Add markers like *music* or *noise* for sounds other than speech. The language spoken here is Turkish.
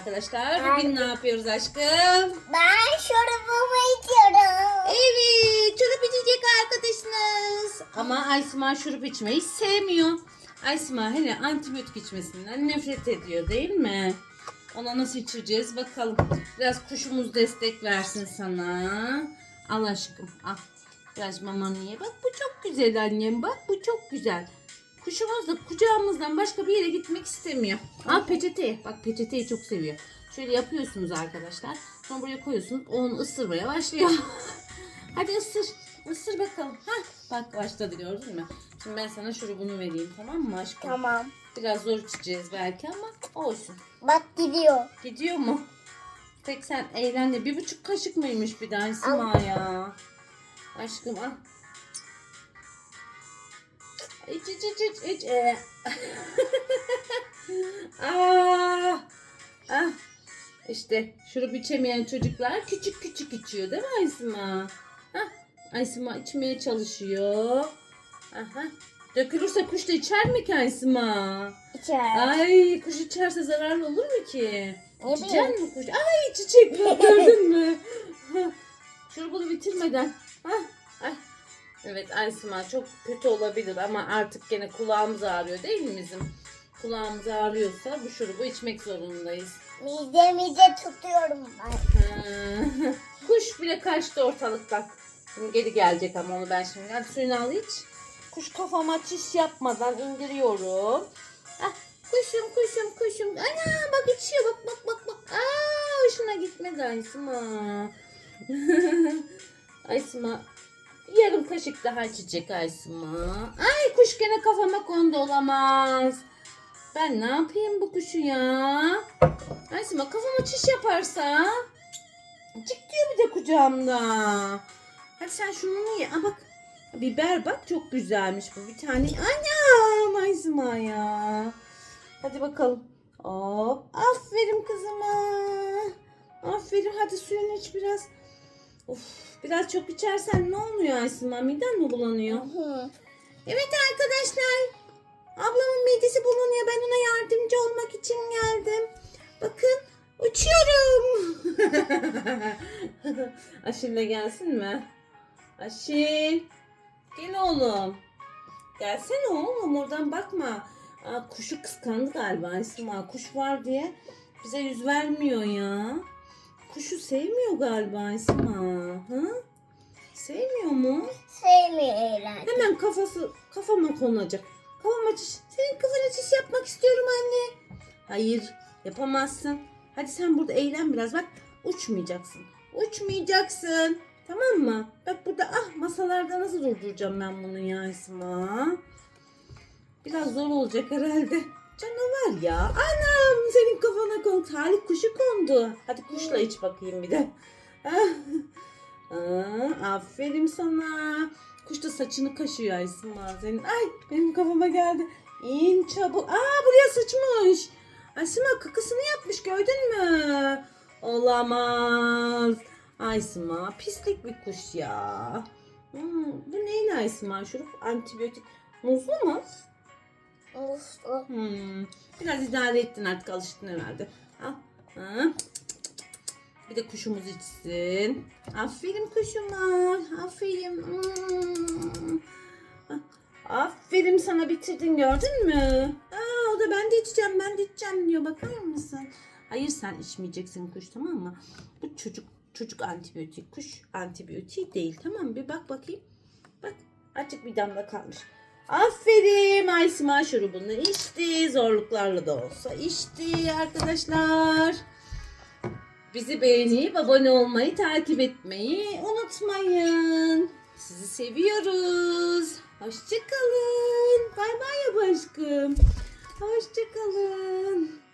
Arkadaşlar bugün ne yapıyoruz aşkım? Ben şurubumu içiyorum. Evet şurup içecek arkadaşınız. Ama Aysma şurup içmeyi sevmiyor. Aysma hele antibiyotik içmesinden nefret ediyor değil mi? Ona nasıl içireceğiz bakalım. Biraz kuşumuz destek versin sana. Al aşkım al. Biraz mamanı ye. Bak bu çok güzel annem bak bu çok güzel. Kuşumuz da kucağımızdan başka bir yere gitmek istemiyor. Al peçeteyi. Bak peçeteyi çok seviyor. Şöyle yapıyorsunuz arkadaşlar. Sonra buraya koyuyorsunuz. O onu ısırmaya başlıyor. *laughs* Hadi ısır. Isır bakalım. Hah, bak başladı gördün mü? Şimdi ben sana şurubunu vereyim tamam mı aşkım? Tamam. Biraz zor içeceğiz belki ama olsun. Bak gidiyor. Gidiyor mu? Tek sen eğlen de. Bir buçuk kaşık mıymış bir daha Sima ya? Aşkım al. İç iç iç iç iç. Ee. *laughs* ah, ah. İşte şurup içemeyen çocuklar küçük küçük içiyor değil mi Aysima? Hah. Aysima içmeye çalışıyor. Aha. Dökülürse kuş da içer mi ki Aysima? İçer. Ay kuş içerse zararlı olur mu ki? Bileyim. mi kuş? Ay çiçek bak gördün mü? *laughs* Şurubunu bitirmeden. Hah, ay. Evet Aysima çok kötü olabilir ama artık gene kulağımız ağrıyor değil mi bizim? Kulağımız ağrıyorsa bu şurubu içmek zorundayız. Midemizi tutuyorum ben. Ha, *laughs* Kuş bile kaçtı ortalıktan. Şimdi geri gelecek ama onu ben şimdi. Hadi suyunu al iç. Kuş kafama çiş yapmadan indiriyorum. Ah, kuşum kuşum kuşum. Ana bak içiyor bak bak bak bak. Aa hoşuna gitmedi. Aysma *laughs* yarım kaşık daha içecek Aysma. Ay kuş gene kafama kondu olamaz. Ben ne yapayım bu kuşu ya? Aysma kafama çiş yaparsa. Cik diyor bir de kucağımda. Hadi sen şunu ye. Aa, bak biber bak çok güzelmiş bu bir tane. Anam Aysma ya. Hadi bakalım. Hop. Aferin kızıma. Aferin hadi suyunu iç biraz. Of, biraz çok içersen ne oluyor Aysma? Miden mi bulanıyor? Hı. Evet arkadaşlar. Ablamın midesi bulunuyor. Ben ona yardımcı olmak için geldim. Bakın uçuyorum. *laughs* Aşil'le gelsin mi? Aşil. Gel oğlum. Gelsene oğlum oradan bakma. Aa, kuşu kıskandı galiba Esma. Kuş var diye bize yüz vermiyor ya. Kuşu sevmiyor galiba Esma. Ha? Sevmiyor mu? Sevmiyor herhalde. Hemen kafası kafama konacak. Kafama çiş. Senin kafana çiş yapmak istiyorum anne. Hayır yapamazsın. Hadi sen burada eğlen biraz bak. Uçmayacaksın. Uçmayacaksın. Tamam mı? Bak burada ah masalarda nasıl durduracağım ben bunu ya Esma. Biraz zor olacak herhalde. Canavar ya. Anam kuşu kondu. Hadi kuşla iç bakayım bir de. *laughs* Aa, aferin sana. Kuş da saçını kaşıyor Aysma senin. Ay benim kafama geldi. İn çabuk. Aa buraya sıçmış. Aysma kakasını yapmış gördün mü? Olamaz. Aysma pislik bir kuş ya. Hmm, bu neyin Aysma? Şurup antibiyotik. Muzlu mu? Uslu. Hmm, biraz idare ettin artık alıştın herhalde. Al. Bir de kuşumuz içsin. Aferin kuşuma. Aferin. Hmm. Aferin sana bitirdin gördün mü? Aa, o da ben de içeceğim ben de içeceğim diyor. Bakar mısın? Hayır sen içmeyeceksin kuş tamam mı? Bu çocuk çocuk antibiyotik. Kuş antibiyotik değil tamam mı? Bir bak bakayım. Bak azıcık bir damla kalmış. Aferin Aysima şurubunu içti. Zorluklarla da olsa içti arkadaşlar. Bizi beğenip abone olmayı, takip etmeyi unutmayın. Sizi seviyoruz. Hoşçakalın. Bay bay yap aşkım. Hoşçakalın.